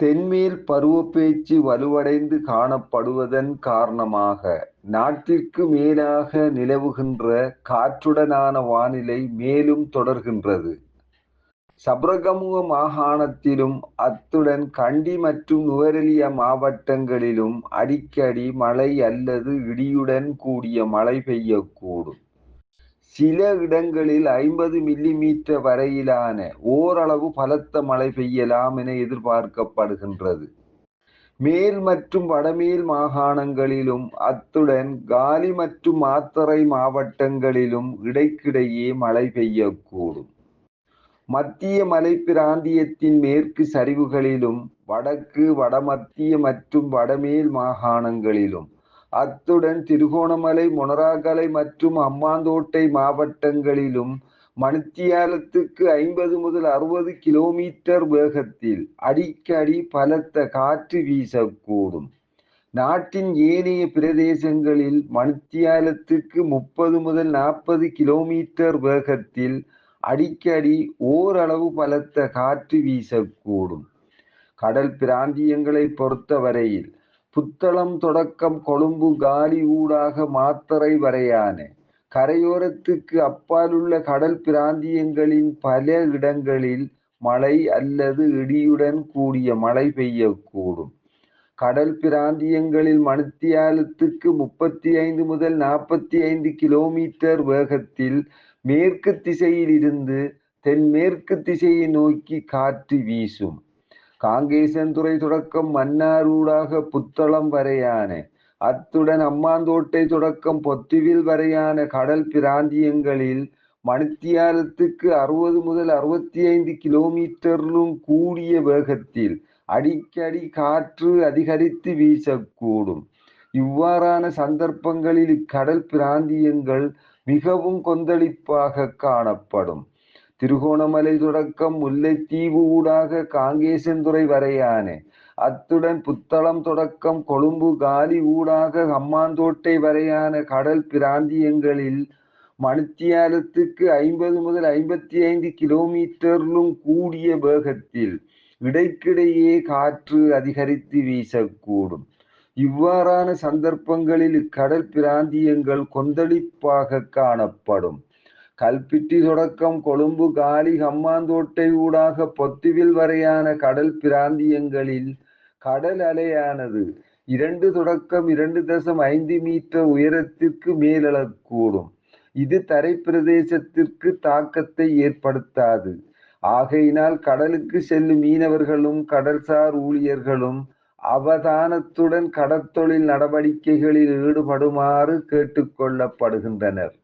தென்மேல் பருவப்பேச்சு வலுவடைந்து காணப்படுவதன் காரணமாக நாட்டிற்கு மேலாக நிலவுகின்ற காற்றுடனான வானிலை மேலும் தொடர்கின்றது. சபரகமுக மாகாணத்திலும் அத்துடன் கண்டி மற்றும் நுவரெலியா மாவட்டங்களிலும் அடிக்கடி மழை அல்லது இடியுடன் கூடிய மழை பெய்யக்கூடும். சில இடங்களில் ஐம்பது மில்லி மீட்டர் வரையிலான ஓரளவு பலத்த மழை பெய்யலாம் என எதிர்பார்க்கப்படுகின்றது. மேல் மற்றும் வடமேல் மாகாணங்களிலும் அத்துடன் காலி மற்றும் மாத்தறை மாவட்டங்களிலும் இடைக்கிடையே மழை பெய்யக்கூடும். மத்திய மலைப்பிராந்தியத்தின் மேற்கு சரிவுகளிலும் வடக்கு வடமத்திய மற்றும் வடமேல் மாகாணங்களிலும் அத்துடன் திருகோணமலை மொனராகலை மற்றும் அம்மாந்தோட்டை மாவட்டங்களிலும் மணித்தியாலத்துக்கு ஐம்பது முதல் அறுபது கிலோமீட்டர் வேகத்தில் அடிக்கடி பலத்த காற்று வீசக்கூடும். நாட்டின் ஏனைய பிரதேசங்களில் மணித்தியாலத்துக்கு முப்பது முதல் நாற்பது கிலோமீட்டர் வேகத்தில் அடிக்கடி ஓரளவு பலத்த காற்று வீசக்கூடும். கடல் பிராந்தியங்களை பொறுத்தவரையில் புத்தளம் தொடக்கம் கொழும்பு காலி ஊடாக மாத்தறை வரையான கரையோரத்துக்கு அப்பாலுள்ள கடல் பிராந்தியங்களின் பல இடங்களில் மழை அல்லது இடியுடன் கூடிய மழை பெய்யக்கூடும். கடல் பிராந்தியங்களில் மணித்தியாலத்துக்கு முப்பத்தி ஐந்து முதல் நாற்பத்தி ஐந்து கிலோமீட்டர் வேகத்தில் மேற்கு திசையில் இருந்து தென்மேற்கு திசையை நோக்கி காற்று வீசும். காங்கேசன்துறை தொடக்கம் மன்னாரூடாக புத்தளம் வரையான அத்துடன் அம்மாந்தோட்டை தொடக்கம் பொத்துவில் வரையான கடல் பிராந்தியங்களில் மணித்தியாலத்துக்கு அறுபது முதல் அறுபத்தி ஐந்து கிலோமீட்டரிலும் கூடிய வேகத்தில் அடிக்கடி காற்று அதிகரித்து வீசக்கூடும். இவ்வாறான சந்தர்ப்பங்களில் இக்கடல் பிராந்தியங்கள் மிகவும் கொந்தளிப்பாக காணப்படும். திருகோணமலை தொடக்கம் முல்லைத்தீவு ஊடாக காங்கேசன்துறை வரையான அத்துடன் புத்தளம் தொடக்கம் கொழும்பு காலி ஊடாக ஹம்மாந்தோட்டை வரையான கடல் பிராந்தியங்களில் மணித்தியாலத்துக்கு ஐம்பது முதல் ஐம்பத்தி ஐந்து கிலோமீட்டரிலும் கூடிய வேகத்தில் இடைக்கிடையே காற்று அதிகரித்து வீசக்கூடும். இவ்வாறான சந்தர்ப்பங்களில் இக்கடல் பிராந்தியங்கள் கொந்தளிப்பாக காணப்படும். கல்பிட்டி தொடக்கம் கொழும்பு காலி ஹம்மாந்தோட்டை ஊடாக பொத்துவில் வரையான கடல் பிராந்தியங்களில் கடல் அலையானது இரண்டு தொடக்கம் இரண்டு தசம் ஐந்து மீட்டர் உயரத்திற்கு மேலெழக்கூடும். இது தரைப்பிரதேசத்திற்கு தாக்கத்தை ஏற்படுத்தாது. ஆகையினால் கடலுக்கு செல்லும் மீனவர்களும் கடல்சார் ஊழியர்களும் அவதானத்துடன் கடற்தொழில் நடவடிக்கைகளில் ஈடுபடுமாறு கேட்டுக்கொள்ளப்படுகின்றனர்